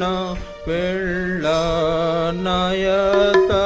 నా వెళ్ళ నయత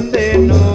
donde no